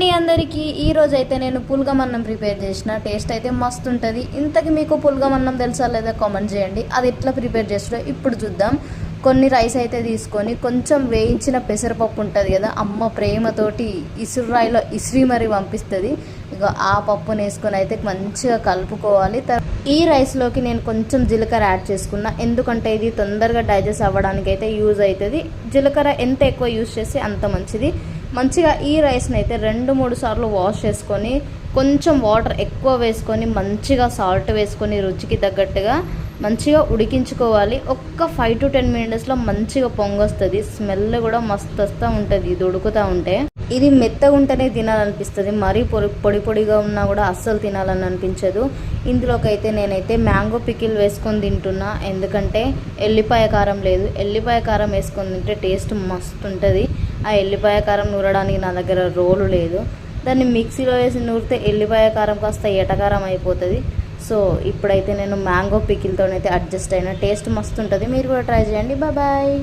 అండి అందరికీ. ఈరోజు అయితే నేను పులగమన్నం ప్రిపేర్ చేసిన. టేస్ట్ అయితే మస్తు ఉంటుంది. ఇంతకి మీకు పులగమన్నం తెలుసా లేదా కామెంట్ చేయండి. అది ఎట్లా ప్రిపేర్ చేస్తారో ఇప్పుడు చూద్దాం. కొన్ని రైస్ అయితే తీసుకొని కొంచెం వేయించిన పెసరపప్పు ఉంటుంది కదా అమ్మ ప్రేమతోటి ఇసురాయిలో ఇసిరి మరి పంపిస్తుంది. ఇక ఆ పప్పుని వేసుకొని అయితే మంచిగా కలుపుకోవాలి. ఈ రైస్లోకి నేను కొంచెం జీలకర్ర యాడ్ చేసుకున్నా. ఎందుకంటే ఇది తొందరగా డైజెస్ట్ అవ్వడానికి అయితే యూజ్ అవుతుంది జీలకర్ర ఎంత ఎక్కువ యూజ్ చేస్తే అంత మంచిది. మంచిగా ఈ రైస్ని అయితే రెండు మూడు సార్లు వాష్ చేసుకొని కొంచెం వాటర్ ఎక్కువ వేసుకొని మంచిగా సాల్ట్ వేసుకొని రుచికి తగ్గట్టుగా మంచిగా ఉడికించుకోవాలి. ఒక్క ఫైవ్ టు టెన్ మినిట్స్లో మంచిగా పొంగొస్తుంది. స్మెల్ కూడా మస్తు వస్తూ ఉంటుంది. ఇది ఉడుకుతూ ఉంటే. ఇది మెత్తగా ఉంటేనే తినాలనిపిస్తుంది. మరీ పొడి పొడి పొడిగా ఉన్నా కూడా అస్సలు తినాలని అనిపించదు. ఇందులోకైతే నేనైతే మ్యాంగో పికిల్ వేసుకొని తింటున్నా. ఎందుకంటే ఎల్లిపాయ కారం లేదు. ఎల్లిపాయ కారం వేసుకొని తింటే టేస్ట్ మస్తు ఉంటుంది ఆ ఎల్లిపాయ కారం నూరడానికి నా దగ్గర రోలు లేదు. దాన్ని మిక్సీలో వేసి నూరితే ఎల్లిపాయ కారం కాస్త ఎటకారం అయిపోతుంది. సో ఇప్పుడైతే నేను మ్యాంగో పికిల్తోనైతే అడ్జస్ట్ అయిన. టేస్ట్ మస్తు ఉంటుంది మీరు కూడా ట్రై చేయండి. బాయ్.